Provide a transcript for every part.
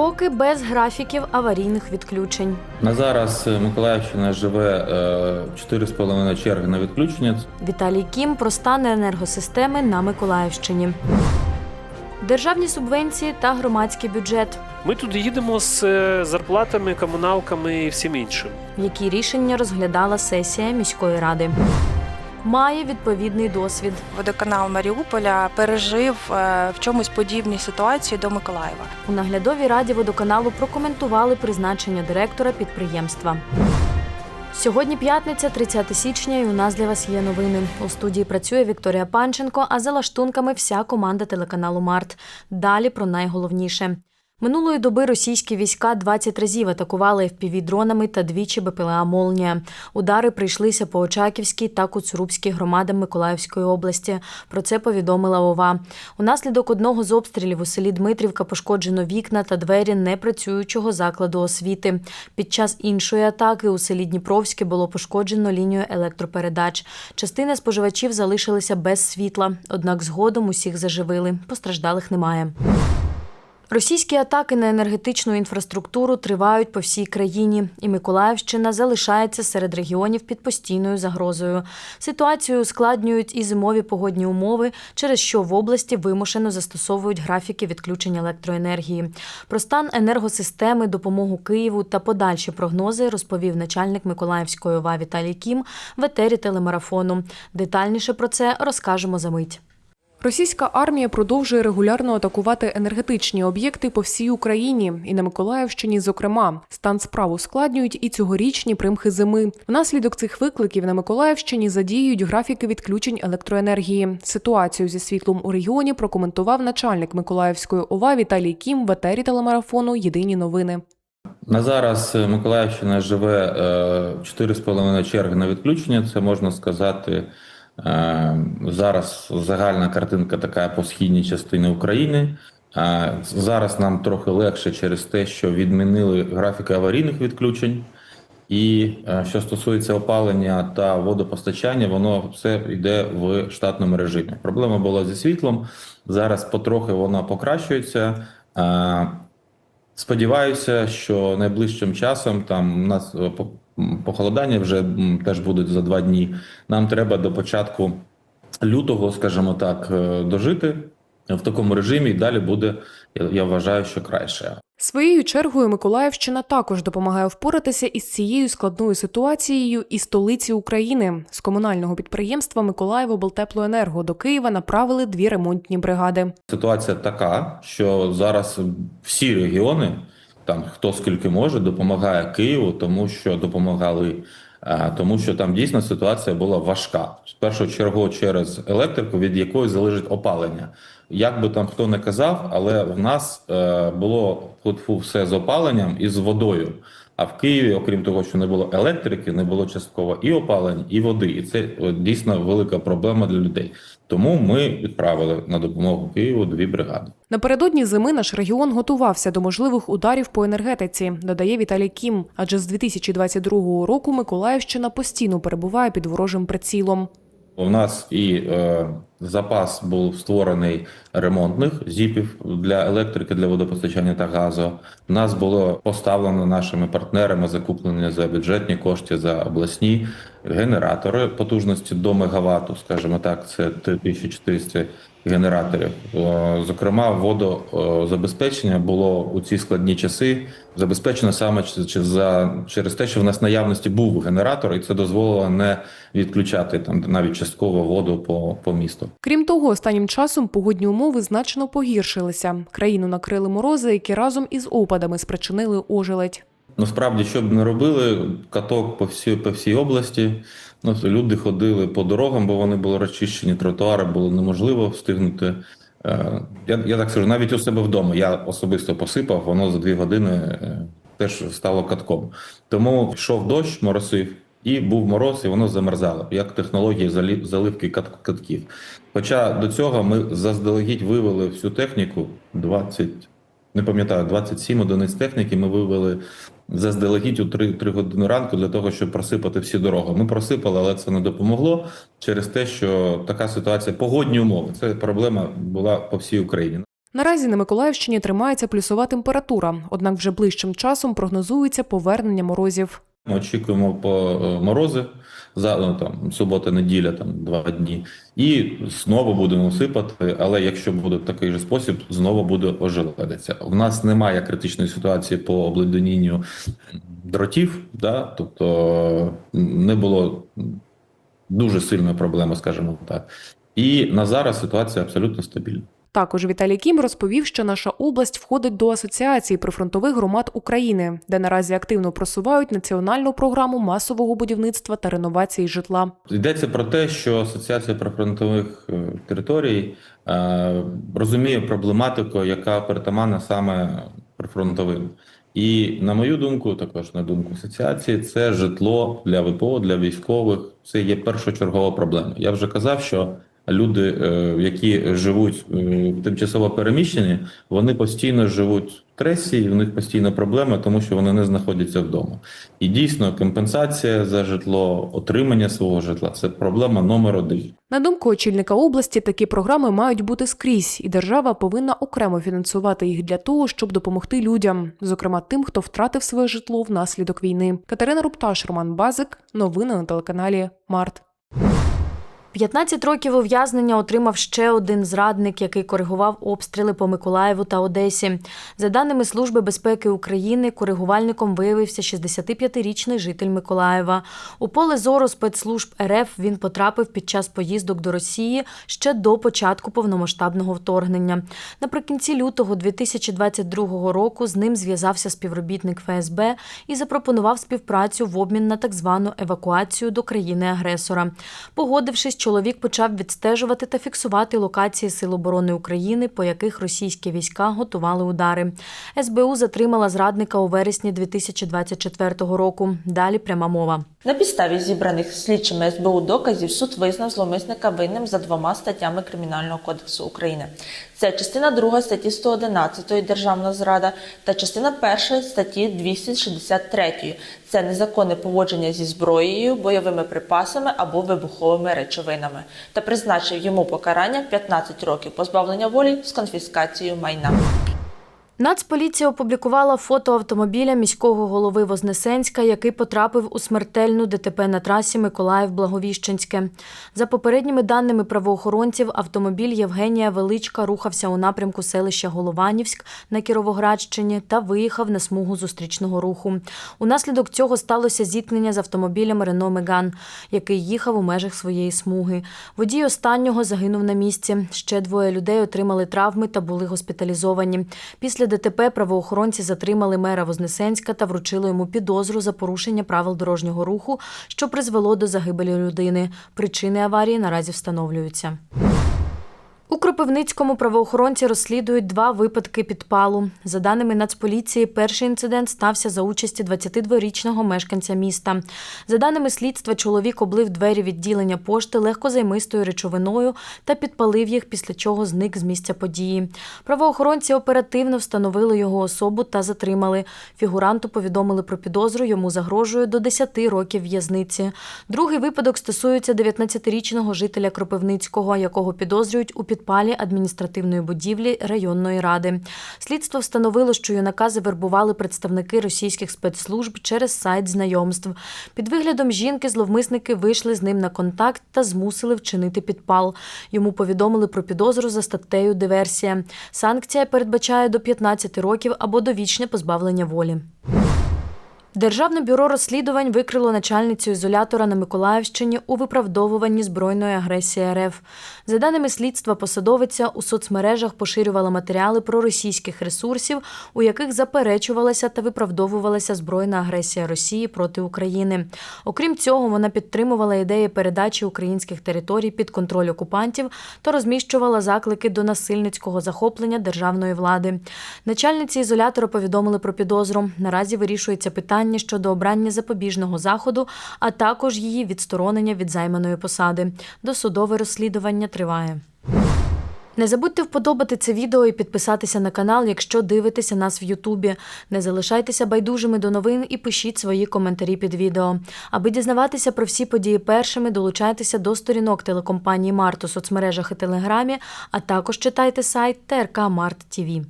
поки без графіків аварійних відключень. На зараз е, Миколаївщина живе е, 4,5 черги на відключення. Віталій Кім про стан енергосистеми на Миколаївщині. Державні субвенції та громадський бюджет. Ми туди їдемо з е, зарплатами, комуналками і всім іншим. Які рішення розглядала сесія міської ради. Має відповідний досвід. Водоканал Маріуполя пережив е, в чомусь подібні ситуації до Миколаєва. У наглядовій раді водоканалу прокоментували призначення директора підприємства. Сьогодні п'ятниця, 30 січня, і у нас для вас є новини. У студії працює Вікторія Панченко, а за лаштунками вся команда телеканалу Март. Далі про найголовніше. Минулої доби російські війська 20 разів атакували FPV-дронами та двічі БПЛА «Молнія». Удари прийшлися по Очаківській та Куцурубській громадам Миколаївської області. Про це повідомила ОВА. Унаслідок одного з обстрілів у селі Дмитрівка пошкоджено вікна та двері непрацюючого закладу освіти. Під час іншої атаки у селі Дніпровське було пошкоджено лінію електропередач. Частина споживачів залишилися без світла, однак згодом усіх заживили. Постраждалих немає. Російські атаки на енергетичну інфраструктуру тривають по всій країні, і Миколаївщина залишається серед регіонів під постійною загрозою. Ситуацію ускладнюють і зимові погодні умови, через що в області вимушено застосовують графіки відключення електроенергії. Про стан енергосистеми, допомогу Києву та подальші прогнози розповів начальник Миколаївської ОВА Віталій Кім в етері телемарафону. Детальніше про це розкажемо за мить. Російська армія продовжує регулярно атакувати енергетичні об'єкти по всій Україні і на Миколаївщині. Зокрема, стан справ ускладнюють і цьогорічні примхи зими. Внаслідок цих викликів на Миколаївщині задіюють графіки відключень електроенергії. Ситуацію зі світлом у регіоні прокоментував начальник Миколаївської ОВА Віталій Кім в етері телемарафону Єдині новини. На зараз е, Миколаївщина живе е, 4,5 черги на відключення. Це можна сказати. Е, Зараз загальна картинка така по східній частині України. Е, Зараз нам трохи легше через те, що відмінили графіки аварійних відключень. І е, що стосується опалення та водопостачання, воно все йде в штатному режимі. Проблема була зі світлом. Зараз потрохи вона покращується. Сподіваюся, що найближчим часом там у нас похолодання вже теж будуть за два дні. Нам треба до початку лютого, скажімо так, е, дожити в такому режимі, і далі буде, я, я вважаю, що краще. Своєю чергою Миколаївщина також допомагає впоратися із цією складною ситуацією і столиці України. З комунального підприємства Миколаївоблтеплоенерго до Києва направили дві ремонтні бригади. Ситуація така, що зараз всі регіони, там хто скільки може, допомагає Києву, тому що допомагали. е, Тому що там дійсно ситуація була важка. В першу чергу через електрику, від якої залежить опалення. Як би там хто не казав, але в нас е, було все з опаленням і з водою. А в Києві, окрім того, що не було електрики, не було частково і опалення, і води. І це дійсно велика проблема для людей. Тому ми відправили на допомогу Києву дві бригади. Напередодні зими наш регіон готувався до можливих ударів по енергетиці, додає Віталій Кім. Адже з 2022 року Миколаївщина постійно перебуває під ворожим прицілом. У нас і е, запас був створений ремонтних зіпів для електрики, для водопостачання та газу. Нас було поставлено нашими партнерами закуплені за бюджетні кошти за обласні генератори потужності до мегаватту, скажімо так, це 3400 генераторів. Е, Зокрема, водозабезпечення було у ці складні часи забезпечено саме через те, що в нас наявності був генератор, і це дозволило не відключати там навіть частково воду по, по місту. Крім того, останнім часом погодні умови значно погіршилися. Країну накрили морози, які разом із опадами спричинили ожеледь. Насправді, що б не робили, каток по всій, по всій області. Ну, люди ходили по дорогам, бо вони були розчищені, тротуари було неможливо встигнути. Е, Я, я так скажу, навіть у себе вдома я особисто посипав, воно за дві години е, теж стало катком. Тому йшов дощ, моросив, і був мороз, і воно замерзало, як технології заливки катків. Хоча до цього ми заздалегідь вивели всю техніку 20, не пам'ятаю, 27 одиниць техніки ми вивели заздалегідь у 3, 3 години ранку для того, щоб просипати всі дороги. Ми просипали, але це не допомогло через те, що така ситуація, погодні умови. Це проблема була по всій Україні. Наразі на Миколаївщині тримається плюсова температура, однак вже ближчим часом прогнозується повернення морозів. Ми очікуємо по е, морози за ну, там субота, неділя, там два дні, і знову будемо сипати. Але якщо буде такий же спосіб, знову буде ожеледиця. У нас немає критичної ситуації по обледенінню дротів, да? тобто не було дуже сильної проблеми, скажімо так. І на зараз ситуація абсолютно стабільна. Також Віталій Кім розповів, що наша область входить до Асоціації прифронтових громад України, де наразі активно просувають національну програму масового будівництва та реновації житла. Йдеться про те, що Асоціація прифронтових е, територій е, розуміє проблематику, яка притаманна саме прифронтовим. І на мою думку, також на думку асоціації, це житло для ВПО, для військових. Це є першочергова проблема. Я вже казав, що люди, е, які живуть е, тимчасово переміщені, вони постійно живуть в стресі, і в них постійно проблеми, тому що вони не знаходяться вдома. І дійсно, компенсація за житло, отримання свого житла це проблема номер один. На думку очільника області, такі програми мають бути скрізь, і держава повинна окремо фінансувати їх для того, щоб допомогти людям, зокрема тим, хто втратив своє житло внаслідок війни. Катерина Рупташ, Роман Базик. Новини на телеканалі Март. 15 років ув'язнення отримав ще один зрадник, який коригував обстріли по Миколаєву та Одесі. За даними Служби безпеки України, коригувальником виявився 65-річний житель Миколаєва. У поле зору спецслужб РФ він потрапив під час поїздок до Росії ще до початку повномасштабного вторгнення. Наприкінці лютого 2022 року з ним зв'язався співробітник ФСБ і запропонував співпрацю в обмін на так звану евакуацію до країни-агресора. Погодившись, чоловік почав відстежувати та фіксувати локації Сил оборони України, по яких російські війська готували удари. СБУ затримала зрадника у вересні 2024 року. Далі пряма мова. На підставі зібраних слідчими СБУ доказів суд визнав зловмисника винним за двома статтями Кримінального кодексу України. Це частина 2 статті 111 Державна зрада та частина 1 статті 263 це незаконне поводження зі зброєю, бойовими припасами або вибуховими речовинами та призначив йому покарання 15 років позбавлення волі з конфіскацією майна. Нацполіція опублікувала фото автомобіля міського голови Вознесенська, який потрапив у смертельну ДТП на трасі Миколаїв-Благовіщенське. За попередніми даними правоохоронців, автомобіль Євгенія Величка рухався у напрямку селища Голованівськ на Кіровоградщині та виїхав на смугу зустрічного руху. Унаслідок цього сталося зіткнення з автомобілем Рено Меган, який їхав у межах своєї смуги. Водій останнього загинув на місці. Ще двоє людей отримали травми та були госпіталізовані. Після ДТП правоохоронці затримали мера Вознесенська та вручили йому підозру за порушення правил дорожнього руху, що призвело до загибелі людини. Причини аварії наразі встановлюються. У Кропивницькому правоохоронці розслідують два випадки підпалу. За даними Нацполіції, перший інцидент стався за участі 22-річного мешканця міста. За даними слідства, чоловік облив двері відділення пошти легкозаймистою речовиною та підпалив їх, після чого зник з місця події. Правоохоронці оперативно встановили його особу та затримали. Фігуранту повідомили про підозру, йому загрожує до 10 років в'язниці. Другий випадок стосується 19-річного жителя Кропивницького, якого підозрюють у підпалі адміністративної будівлі районної ради. Слідство встановило, що юнака завербували представники російських спецслужб через сайт знайомств. Під виглядом жінки зловмисники вийшли з ним на контакт та змусили вчинити підпал. Йому повідомили про підозру за статтею диверсія. Санкція передбачає до 15 років або довічне позбавлення волі. Державне бюро розслідувань викрило начальницю ізолятора на Миколаївщині у виправдовуванні збройної агресії РФ. За даними слідства, посадовиця у соцмережах поширювала матеріали про російських ресурсів, у яких заперечувалася та виправдовувалася збройна агресія Росії проти України. Окрім цього, вона підтримувала ідеї передачі українських територій під контроль окупантів та розміщувала заклики до насильницького захоплення державної влади. Начальниці ізолятора повідомили про підозру. Наразі вирішується питання щодо обрання запобіжного заходу, а також її відсторонення від займаної посади. Досудове розслідування триває. Не забудьте вподобати це відео і підписатися на канал, якщо дивитеся нас в Ютубі. Не залишайтеся байдужими до новин і пишіть свої коментарі під відео. Аби дізнаватися про всі події першими, долучайтеся до сторінок телекомпанії Март у соцмережах і Телеграмі, а також читайте сайт ТРК Март ТІВІ.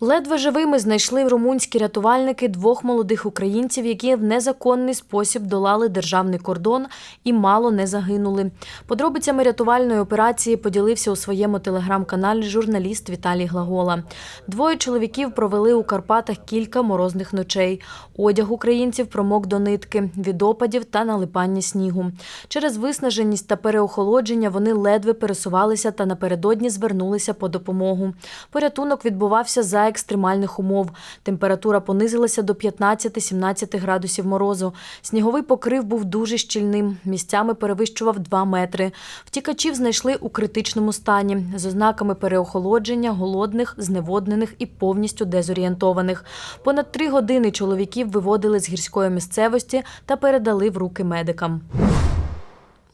Ледве живими знайшли румунські рятувальники двох молодих українців, які в незаконний спосіб долали державний кордон і мало не загинули. Подробицями рятувальної операції поділився у своєму телеграм-каналі журналіст Віталій Глагола. Двоє чоловіків провели у Карпатах кілька морозних ночей. Одяг українців промок до нитки від опадів та налипання снігу. Через виснаженість та переохолодження вони ледве пересувалися та напередодні звернулися по допомогу. Порятунок відбувався за екстремальних умов. Температура понизилася до 15-17 градусів морозу. Сніговий покрив був дуже щільним, місцями перевищував 2 метри. Втікачів знайшли у критичному стані з ознаками переохолодження, голодних, зневоднених і повністю дезорієнтованих. Понад три години чоловіків виводили з гірської місцевості та передали в руки медикам.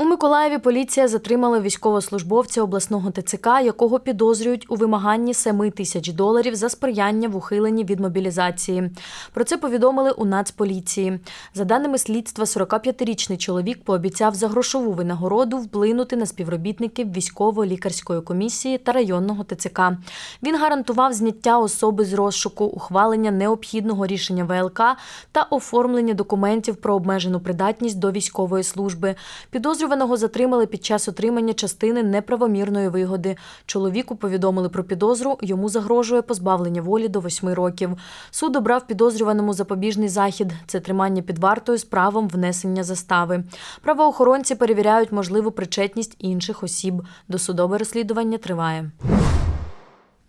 У Миколаєві поліція затримала військовослужбовця обласного ТЦК, якого підозрюють у вимаганні 7 тисяч доларів за сприяння в ухиленні від мобілізації. Про це повідомили у Нацполіції. За даними слідства, 45-річний чоловік пообіцяв за грошову винагороду вплинути на співробітників військово-лікарської комісії та районного ТЦК. Він гарантував зняття особи з розшуку, ухвалення необхідного рішення ВЛК та оформлення документів про обмежену придатність до військової служби. Підозрюваного затримали під час отримання частини неправомірної вигоди. Чоловіку повідомили про підозру. Йому загрожує позбавлення волі до восьми років. Суд обрав підозрюваному запобіжний захід. Це тримання під вартою з правом внесення застави. Правоохоронці перевіряють можливу причетність інших осіб. Досудове розслідування триває.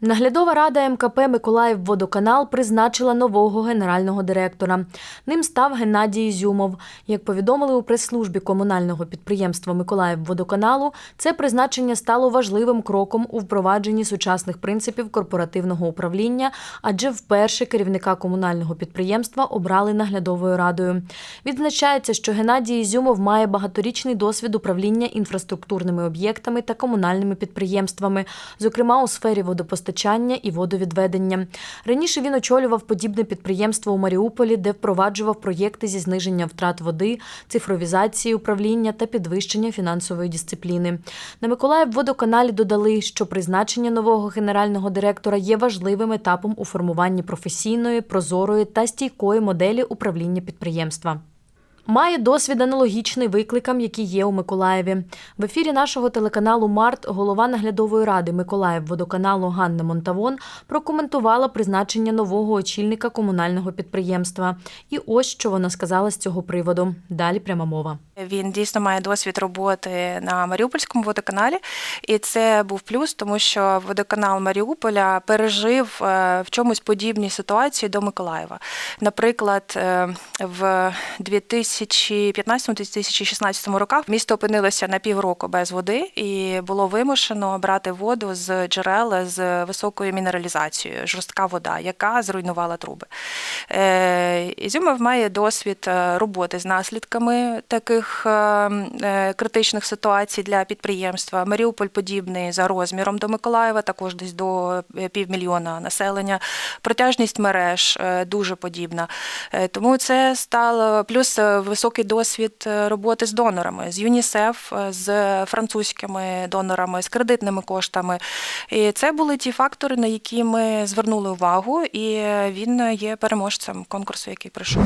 Наглядова рада МКП Миколаївводоканал призначила нового генерального директора. Ним став Геннадій Ізюмов. Як повідомили у прес-службі комунального підприємства Миколаївводоканалу, це призначення стало важливим кроком у впровадженні сучасних принципів корпоративного управління, адже вперше керівника комунального підприємства обрали наглядовою радою. Відзначається, що Геннадій Ізюмов має багаторічний досвід управління інфраструктурними об'єктами та комунальними підприємствами, зокрема у сфері водопостачання і водовідведення. Раніше він очолював подібне підприємство у Маріуполі, де впроваджував проєкти зі зниження втрат води, цифровізації управління та підвищення фінансової дисципліни. На Миколаївводоканалі додали, що призначення нового генерального директора є важливим етапом у формуванні професійної, прозорої та стійкої моделі управління підприємства. Має досвід аналогічний викликам, які є у Миколаєві. В ефірі нашого телеканалу Март голова наглядової ради Миколаївводоканалу Ганна Монтавон прокоментувала призначення нового очільника комунального підприємства. І ось що вона сказала з цього приводу. Далі пряма мова. Він дійсно має досвід роботи на Маріупольському водоканалі, і це був плюс, тому що водоканал Маріуполя пережив е, в чомусь подібні ситуації до Миколаєва. Наприклад, е, в 2015-2016 роках місто опинилося на півроку без води і було вимушено брати воду з джерел з високою мінералізацією, жорстка вода, яка зруйнувала труби. Е, Ізюмов має досвід роботи з наслідками таких е, е, критичних ситуацій для підприємства. Маріуполь подібний за розміром до Миколаєва, також десь до е, півмільйона населення. Протяжність мереж е, дуже подібна. Тому це стало плюс високий досвід роботи з донорами, з ЮНІСЕФ, з французькими донорами, з кредитними коштами. І це були ті фактори, на які ми звернули увагу, і він є переможцем конкурсу, який прийшов.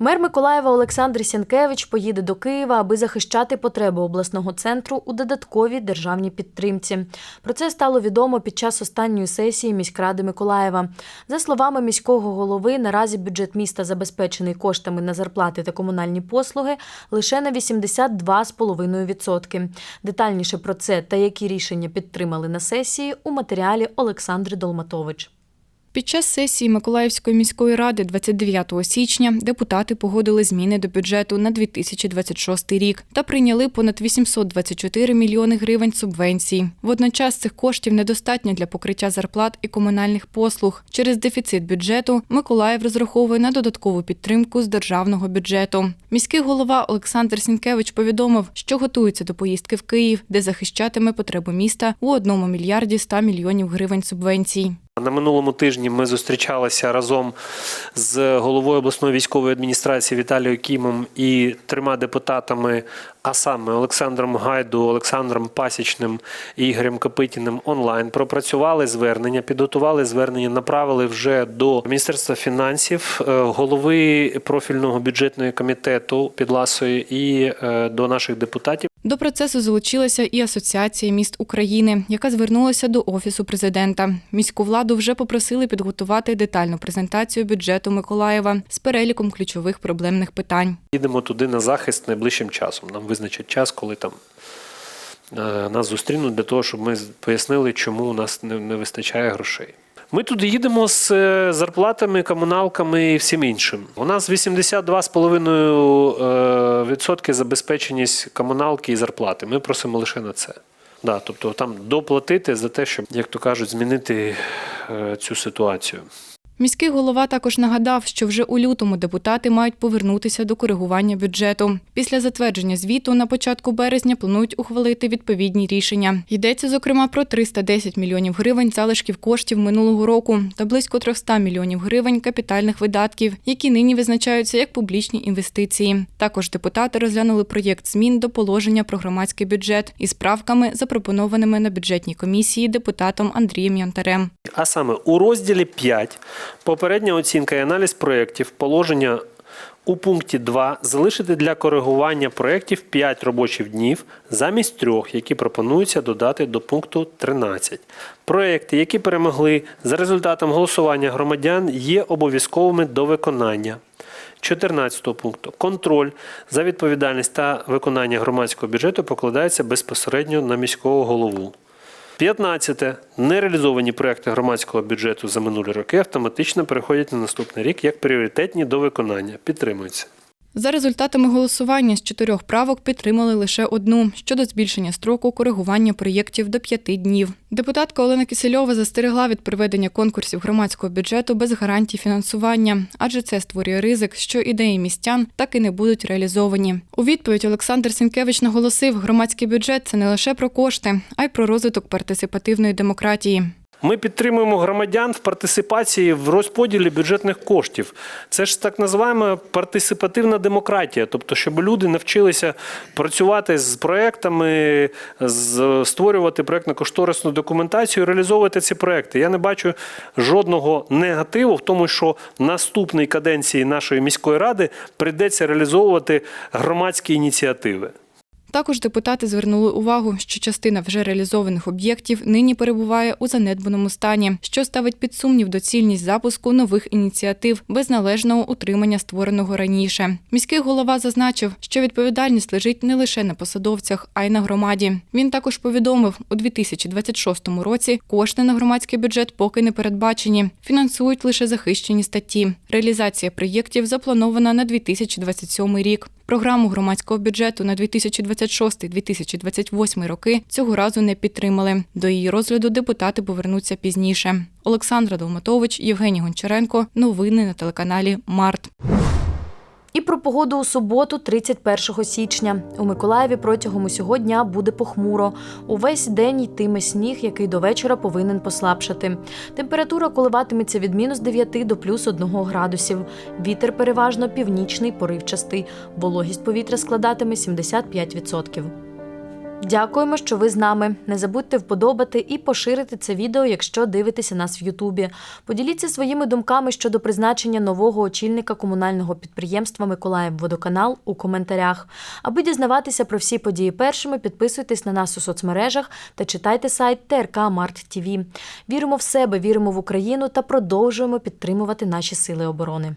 Мер Миколаєва Олександр Сінкевич поїде до Києва, аби захищати потреби обласного центру у додатковій державній підтримці. Про це стало відомо під час останньої сесії міськради Миколаєва. За словами міського голови, наразі бюджет міста забезпечений коштами на зарплати та комунальні послуги лише на 82,5%. Детальніше про це та які рішення підтримали на сесії у матеріалі Олександри Долматович. Під час сесії Миколаївської міської ради 29 січня депутати погодили зміни до бюджету на 2026 рік та прийняли понад 824 мільйони гривень субвенцій. Водночас цих коштів недостатньо для покриття зарплат і комунальних послуг. Через дефіцит бюджету Миколаїв розраховує на додаткову підтримку з державного бюджету. Міський голова Олександр Сінкевич повідомив, що готується до поїздки в Київ, де захищатиме потребу міста у 1 мільярді 100 мільйонів гривень субвенцій. На минулому тижні ми зустрічалися разом з головою обласної військової адміністрації Віталією Кімом і трьома депутатами, а саме Олександром Гайду, Олександром Пасічним і Ігорем Копитіним онлайн. Пропрацювали звернення, підготували звернення, направили вже до Міністерства фінансів, е, голови профільного бюджетного комітету Підласої і е, до наших депутатів. До процесу залучилася і Асоціація міст України, яка звернулася до офісу президента. Міську владу вже попросили підготувати детальну презентацію бюджету Миколаєва з переліком ключових проблемних питань. Їдемо туди на захист найближчим часом. Нам визначать час, коли там е, нас зустрінуть для того, щоб ми пояснили, чому у нас не, вистачає грошей. Ми туди їдемо з е, зарплатами, комуналками і всім іншим. У нас 82,5% е, забезпеченість комуналки і зарплати. Ми просимо лише на це. Да, тобто там доплатити за те, щоб, як то кажуть, змінити цю ситуацію. Міський голова також нагадав, що вже у лютому депутати мають повернутися до коригування бюджету. Після затвердження звіту на початку березня планують ухвалити відповідні рішення. Йдеться зокрема про 310 мільйонів гривень залишків коштів минулого року та близько 300 мільйонів гривень капітальних видатків, які нині визначаються як публічні інвестиції. Також депутати розглянули проєкт змін до положення про громадський бюджет із правками, запропонованими на бюджетній комісії депутатом Андрієм Янтарем. А саме у розділі 5 попередня оцінка і аналіз проєктів положення у пункті 2 залишити для коригування проєктів 5 робочих днів замість трьох, які пропонується додати до пункту 13. Проєкти, які перемогли за результатом голосування громадян, є обов'язковими до виконання. 14 пункту. Контроль за відповідальність та виконання громадського бюджету покладається безпосередньо на міського голову. 15. Нереалізовані проекти громадського бюджету за минулі роки автоматично переходять на наступний рік як пріоритетні до виконання. Підтримується. За результатами голосування з чотирьох правок підтримали лише одну щодо збільшення строку коригування проєктів до п'яти днів. Депутатка Олена Кисельова застерегла від проведення конкурсів громадського бюджету без гарантій фінансування, адже це створює ризик, що ідеї містян так і не будуть реалізовані. У відповідь Олександр Сінкевич наголосив, громадський бюджет це не лише про кошти, а й про розвиток партисипативної демократії. Ми підтримуємо громадян в партисипації в розподілі бюджетних коштів. Це ж так називаємо партисипативна демократія, тобто, щоб люди навчилися працювати з проектами, створювати проектно-кошторисну документацію, реалізовувати ці проекти. Я не бачу жодного негативу в тому, що наступній каденції нашої міської ради прийдеться реалізовувати громадські ініціативи. Також депутати звернули увагу, що частина вже реалізованих об'єктів нині перебуває у занедбаному стані, що ставить під сумнів доцільність запуску нових ініціатив без належного утримання створеного раніше. Міський голова зазначив, що відповідальність лежить не лише на посадовцях, а й на громаді. Він також повідомив, у 2026 році кошти на громадський бюджет поки не передбачені, фінансують лише захищені статті. Реалізація проєктів запланована на 2027 рік. Програму громадського бюджету на 2026-2028 роки цього разу не підтримали. До її розгляду депутати повернуться пізніше. Олександра Долматович, Євгеній Гончаренко. Новини на телеканалі Март. І про погоду у суботу, 31 січня. У Миколаєві протягом усього дня буде похмуро. Увесь день йтиме сніг, який до вечора повинен послабшати. Температура коливатиметься від мінус 9 до плюс 1 градусів. Вітер переважно північний, поривчастий. Вологість повітря складатиме 75%. Дякуємо, що ви з нами. Не забудьте вподобати і поширити це відео, якщо дивитеся нас в Ютубі. Поділіться своїми думками щодо призначення нового очільника комунального підприємства Миколаївводоканал у коментарях. Аби дізнаватися про всі події першими, підписуйтесь на нас у соцмережах та читайте сайт ТРК Март ТВ. Віримо в себе, віримо в Україну та продовжуємо підтримувати наші сили оборони.